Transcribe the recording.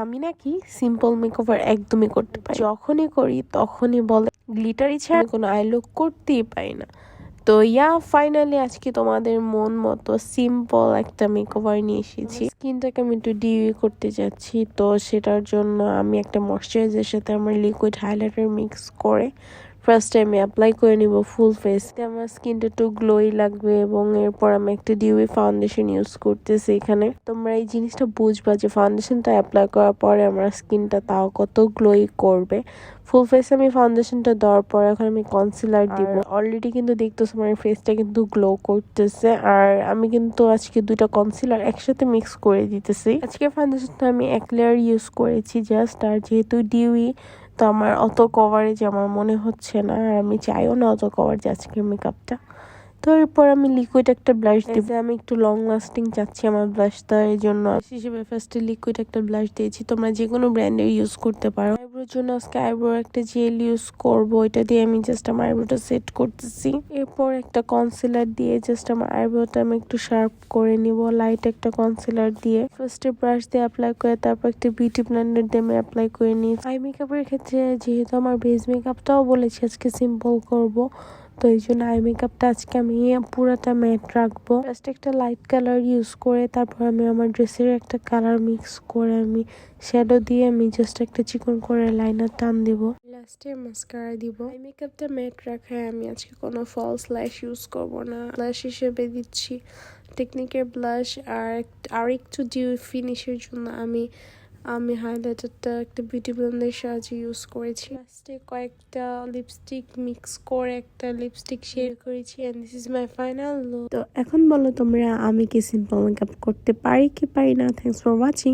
আমি নাকি simple makeover একদমই করতে পারি যখনই করি, তখনই বলে গ্লিটারই ছাড়া কোনো আই লুক করতেই পারি না। তো ইয়া ফাইনালি আজকে তোমাদের মন মতো সিম্পল একটা মেকওভার নিয়ে এসেছি। স্কিনটাকে আমি একটু ডিউই করতে যাচ্ছি, তো সেটার জন্য আমি একটা ময়শ্চারাইজারের সাথে আমার লিকুইড হাইলাইটার মিক্স করে ফার্স্ট টাইমে অ্যাপ্লাই করে নিব ফুল ফেস আমার স্কিনটা একটু গ্লোই লাগবে এবং এরপর আমি একটা ডিউই ফাউন্ডেশন ইউজ করতেছি এখানে। তোমরা এই জিনিসটা বুঝবা যে ফাউন্ডেশনটা অ্যাপ্লাই করার পরে আমার স্কিনটা তাও কত গ্লোই করবে। ফুল ফেস আমি ফাউন্ডেশনটা দেওয়ার পর এখন আমি কনসিলার দিব। অলরেডি কিন্তু দেখতেছো আমার ফেসটা কিন্তু গ্লো করতেছে। আর আমি কিন্তু আজকে দুইটা কনসিলার একসাথে মিক্স করে দিতেছি। আজকে ফাউন্ডেশনটা আমি এক লেয়ার ইউজ করেছি জাস্ট আর যেহেতু ডিউই তো আমার অত কভারেজ আমার মনে হচ্ছে না আর আমি চাইও না অত কভারেজ আজকের মেকআপটা তো এরপর আমি লিকুইড একটা ব্লাশ দিব। আমি একটু লং লাস্টিং চাচ্ছি আমার ব্লাশটা এই জন্য। হিসেবে ফার্স্টে লিকুইড একটা ব্লাশ দিয়েছি। তোমরা যে কোনো ব্র্যান্ডের ইউজ করতে পারো। আইব্রোর জন্য আজকে আইব্রো একটা জেল ইউজ করব। এটা দিয়ে আমি জাস্ট আমার আইব্রোটা সেট করতেছি। এরপর একটা কনসিলার দিয়ে জাস্ট আমার আইব্রোটা আমি একটু শার্প করে নিব লাইট একটা কনসিলার দিয়ে। ফার্স্টে ব্রাশ দিয়ে অ্যাপ্লাই করে তারপর একটা বিউটি ব্লেন্ডার দিয়ে আমি অ্যাপ্লাই করে নিই আই মেকআপের ক্ষেত্রে যেহেতু আমার বেস মেকআপটাও বলেছি, আজকে সিম্পল করব। তো এই জন্য আই মেকআপটা আজকে আমি, পুরাটা ম্যাট রাখব। জাস্ট একটা লাইট কালার ইউজ করে তারপর আমি আমার ড্রেসের একটা কালার মিক্স করে আমি শ্যাডো দিয়ে আমি জাস্ট একটা চিকন করে লাইনার টান দিব। লাস্টে মাস্কারা দিব। আই মেকআপটা ম্যাট রাখায় আমি আজকে কোনো ফলস ল্যাশ ইউজ করব না। ব্লাশ হিসেবে দিচ্ছি টেকনিকের ব্লাশ আর আর একটু ডিউ ফিনিশের জন্য আমি আমি হাইলাইটারটা একটা বিউটি ব্লেন্ডের সাহায্যে ইউজ করেছি। লাস্টে কয়েকটা লিপস্টিক মিক্স করে একটা লিপস্টিক শেয়ার করেছি and this is my final look তো এখন বলো তোমরা আমি কি সিম্পল মেকআপ করতে পারি কি পারি না? Thanks for watching